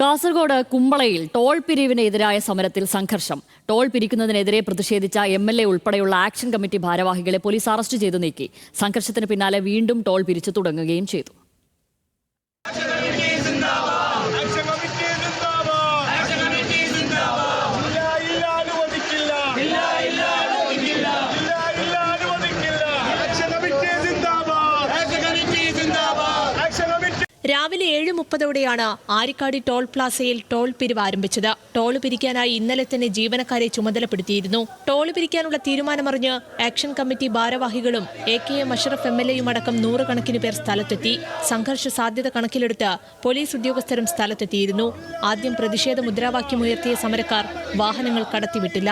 Kasaragod കുമ്പളയിൽ toll പിരിവിനെതിരായ സമരത്തിൽ സംഘർഷം. Toll പിരിക്കുന്നതിനെതിരെ പ്രതിഷേധിച്ച എം എൽ എ ഉൾപ്പെടെയുള്ള ആക്ഷൻ കമ്മിറ്റി ഭാരവാഹികളെ പോലീസ് അറസ്റ്റ് ചെയ്തു നീക്കി. സംഘർഷത്തിന് പിന്നാലെ വീണ്ടും ടോൾ പിരിച്ചു തുടങ്ങുകയും ചെയ്തു. രാവിലെ ഏഴ് മുപ്പതോടെയാണ് ആരിക്കാടി ടോൾ പ്ലാസയിൽ ടോൾ പിരിവ് ആരംഭിച്ചത് ടോൾ പിരിക്കാനായി ഇന്നലെ തന്നെ ജീവനക്കാരെ ചുമതലപ്പെടുത്തിയിരുന്നു ടോൾ പിരിക്കാനുള്ള തീരുമാനമറിഞ്ഞ് ആക്ഷൻ കമ്മിറ്റി ഭാരവാഹികളും A K M Ashraf M L എയും അടക്കം നൂറുകണക്കിന് പേർ സ്ഥലത്തെത്തി സംഘർഷ സാധ്യത കണക്കിലെടുത്ത് പോലീസ് ഉദ്യോഗസ്ഥരും സ്ഥലത്തെത്തിയിരുന്നു ആദ്യം പ്രതിഷേധ മുദ്രാവാക്യമുയർത്തിയ സമരക്കാർ വാഹനങ്ങൾ കടത്തിവിട്ടില്ല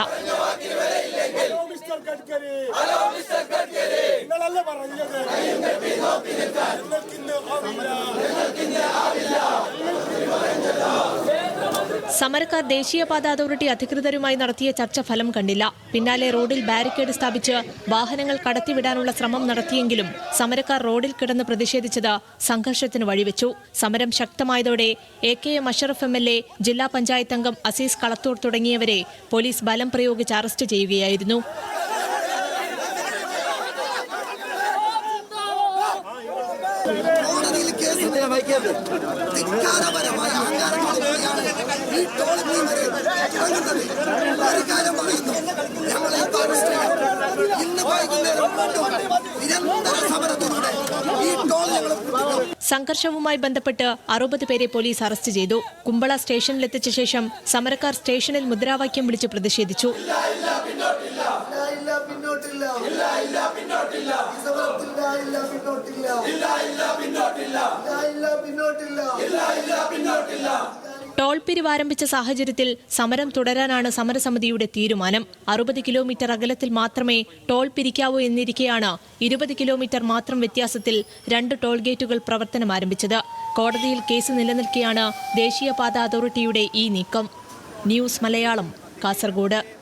സമരക്കാർ ദേശീയപാത അതോറിറ്റി അധികൃതരുമായി നടത്തിയ ചർച്ച ഫലം കണ്ടില്ല. പിന്നാലെ റോഡിൽ ബാരിക്കേഡ് സ്ഥാപിച്ച് വാഹനങ്ങൾ കടത്തിവിടാനുള്ള ശ്രമം നടത്തിയെങ്കിലും സമരക്കാർ റോഡിൽ കിടന്ന് പ്രതിഷേധിച്ചത് സംഘർഷത്തിന് വഴിവെച്ചു. സമരം ശക്തമായതോടെ A K M Ashraf M L A ജില്ലാ പഞ്ചായത്ത് അംഗം അസീസ് കളത്തൂർ തുടങ്ങിയവരെ പോലീസ് ബലം പ്രയോഗിച്ച് അറസ്റ്റ് ചെയ്യുകയായിരുന്നു. കേസ് ധിക്കാരപരമായ അഹങ്കാരത്തോടുകൂടിയാണ് ഈ തുടങ്ങുന്നത് ഒരു കാര്യം പറയുന്നു ഞങ്ങൾ ഈ കോൺഗ്രസ് ഇന്ന് വൈകുന്നേരം നിരന്തര സമരത്തോടെ ഈ ടോൾ ഞങ്ങൾ. സംഘർഷവുമായി ബന്ധപ്പെട്ട് അറുപത് പേരെ പോലീസ് അറസ്റ്റ് ചെയ്തു. കുമ്പള സ്റ്റേഷനിലെത്തിച്ച ശേഷം സമരക്കാർ സ്റ്റേഷനിൽ മുദ്രാവാക്യം വിളിച്ച് പ്രതിഷേധിച്ചു. ഇല്ല പിന്നോട്ടില്ല. ടോൾ പിരിവാരംഭിച്ച സാഹചര്യത്തിൽ സമരം തുടരാനാണ് സമരസമിതിയുടെ തീരുമാനം. അറുപത് കിലോമീറ്റർ അകലത്തിൽ മാത്രമേ ടോൾ പിരിക്കാവൂ എന്നിരിക്കെയാണ് ഇരുപത് കിലോമീറ്റർ മാത്രം വ്യത്യാസത്തിൽ രണ്ട് ടോൾ ഗേറ്റുകൾ പ്രവർത്തനം ആരംഭിച്ചത്. കോടതിയിൽ കേസ് നിലനിൽക്കെയാണ് ദേശീയപാത അതോറിറ്റിയുടെ ഈ നീക്കം. ന്യൂസ് മലയാളം കാസർഗോഡ്.